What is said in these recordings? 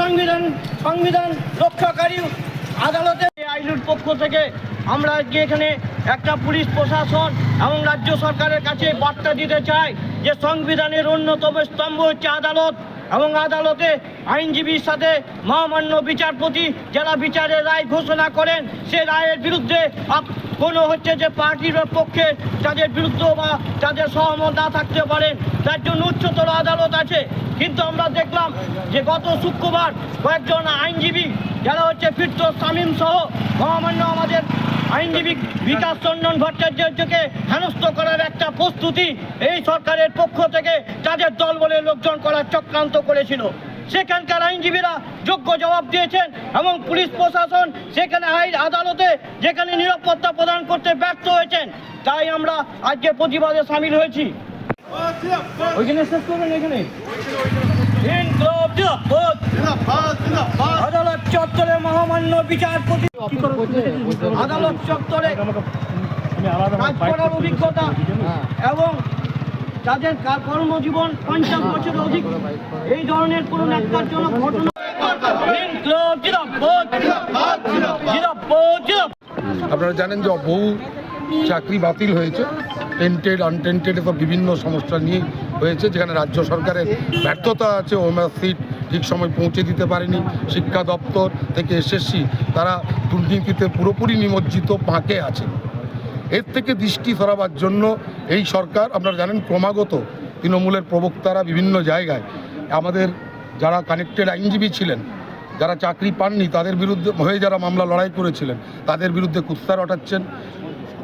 সংবিধান সংবিধান রক্ষাকারী আদালতে আইনুর পক্ষ থেকে আমরা আজকে এখানে একটা পুলিশ প্রশাসন এবং রাজ্য সরকারের কাছে বার্তা দিতে চাই যে সংবিধানের অন্যতম স্তম্ভ হচ্ছে আদালত এবং আদালতে আইনজীবীর সাথে মহামান্য বিচারপতি যারা বিচারের রায় ঘোষণা করেন, সে রায়ের বিরুদ্ধে কোনো হচ্ছে যে পার্টির পক্ষে তাদের বিরুদ্ধ বা তাদের সহমত না থাকতে পারেন তার জন্য উচ্চতর আদালত আছে। কিন্তু আমরা দেখলাম যে গত শুক্রবার কয়েকজন আইনজীবী, যারা হচ্ছে ফিরদোস তামিম সহ মহামান্য আমাদের আইনজীবী বিকাশ চন্দন ভট্টাচার্যকে হেনস্থ করার একটা প্রস্তুতি এই সরকারের পক্ষ থেকে তাদের দল বলে লোকজন করার চক্রান্ত করেছিল। সেখানকার আইনজীবীরা যোগ্য জবাব দিয়েছেন এবং পুলিশ প্রশাসন সেখানে আইন আদালতে যেখানে নিরাপত্তা প্রদান করতে ব্যর্থ হয়েছেন, তাই আমরা আজকে প্রতিবাদে সামিল হয়েছি। আদালত চত্বরে মহামান্য বিচারপতি আদালত চত্বরে কাজ করার অভিজ্ঞতা এবং যাদের কর্মজীবন পঞ্চাশ বছরের অধিক। এই ধরনের কোনো ন্যাক্কারজনক ঘটনা। আপনারা জানেন যে বহু চাকরি বাতিল হয়েছে। টেন্টেড আনটেন্টেড এসব বিভিন্ন সমস্যা নিয়ে হয়েছে, যেখানে রাজ্য সরকারের ব্যর্থতা আছে ওমার সিট ঠিক সময় পৌঁছে দিতে পারেনি। শিক্ষা দপ্তর থেকে এসএসসি, তারা দুর্নীতিতে পুরোপুরি নিমজ্জিত পাঁকে আছে। এর থেকে দৃষ্টি সরাবার জন্য এই সরকার, আপনারা জানেন, ক্রমাগত তৃণমূলের প্রবক্তারা বিভিন্ন জায়গায় আমাদের যারা কানেক্টেড আইনজীবী ছিলেন, যারা চাকরি পাননি, তাদের বিরুদ্ধে, হয়ে যারা মামলা লড়াই করেছিলেন, তাদের বিরুদ্ধে কুস্তার ওঠাচ্ছেন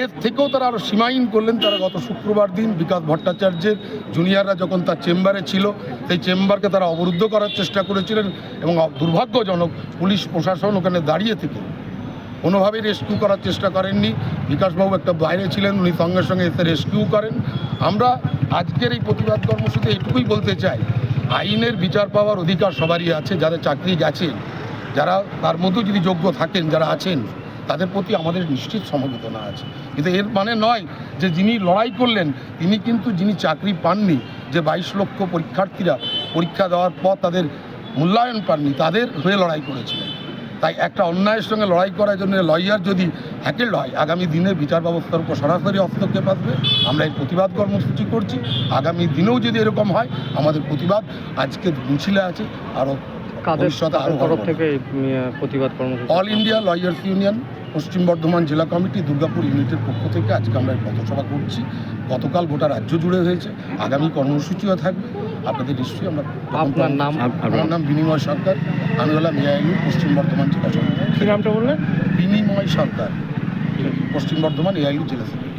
এর থেকেও তারা আরও সীমাহীন করলেন, তারা গত শুক্রবার দিন বিকাশ ভট্টাচার্যের জুনিয়ররা যখন তার চেম্বারে ছিল, সেই চেম্বারকে তারা অবরুদ্ধ করার চেষ্টা করেছিলেন এবং দুর্ভাগ্যজনক পুলিশ প্রশাসন ওখানে দাঁড়িয়ে থেকে কোনোভাবেই রেস্কিউ করার চেষ্টা করেননি। বিকাশবাবু একটা বাইরে ছিলেন, উনি সঙ্গে সঙ্গে এসে রেস্কিউ করেন। আমরা আজকের এই প্রতিবাদ কর্মসূচি এইটুকুই বলতে চাই। আইনের বিচার পাওয়ার অধিকার সবারই আছে, যারা চাকরি গেছেন যারা তার মধ্যেও যদি যোগ্য থাকেন, যারা আছেন, তাদের প্রতি আমাদের নিশ্চিত সমবেদনা আছে। কিন্তু এর মানে নয় যে যিনি লড়াই করলেন, তিনি কিন্তু যিনি চাকরি পাননি, যে বাইশ লক্ষ পরীক্ষার্থীরা পরীক্ষা দেওয়ার পর তাদের মূল্যায়ন পাননি, তাদের হয়ে লড়াই করেছিলেন। তাই একটা অন্যায়ের সঙ্গে লড়াই করার জন্য লয়ার যদি হ্যাকেল হয় আগামী দিনে বিচার ব্যবস্থার উপর সরাসরি হস্তক্ষেপ আসবে। আমরা এই প্রতিবাদ কর্মসূচি করছি। আগামী দিনেও যদি এরকম হয় আমাদের প্রতিবাদ আজকে মিছিলে আছে আরও ভবিষ্যতে আরও তরফ থেকে প্রতিবাদ কর্মসূচি? অল ইন্ডিয়া লয়ার্স ইউনিয়ন পশ্চিম বর্ধমান জেলা কমিটি দুর্গাপুর ইউনিটের পক্ষ থেকে আজকে আমরা এই পথসভা করছি। গতকাল গোটা রাজ্য জুড়ে হয়েছে। আগামী কর্মসূচিও থাকবে। আপনাদের নিশ্চয়ই আমরা আপনার নাম? আমার নাম বিনিময় সরকার আমি হলাম এআইইউ পশ্চিম বর্ধমান জেলা সমিতি কি নামটা বললেন? বিনিময় সরকার পশ্চিম বর্ধমান এআইইউ জেলা সমিতি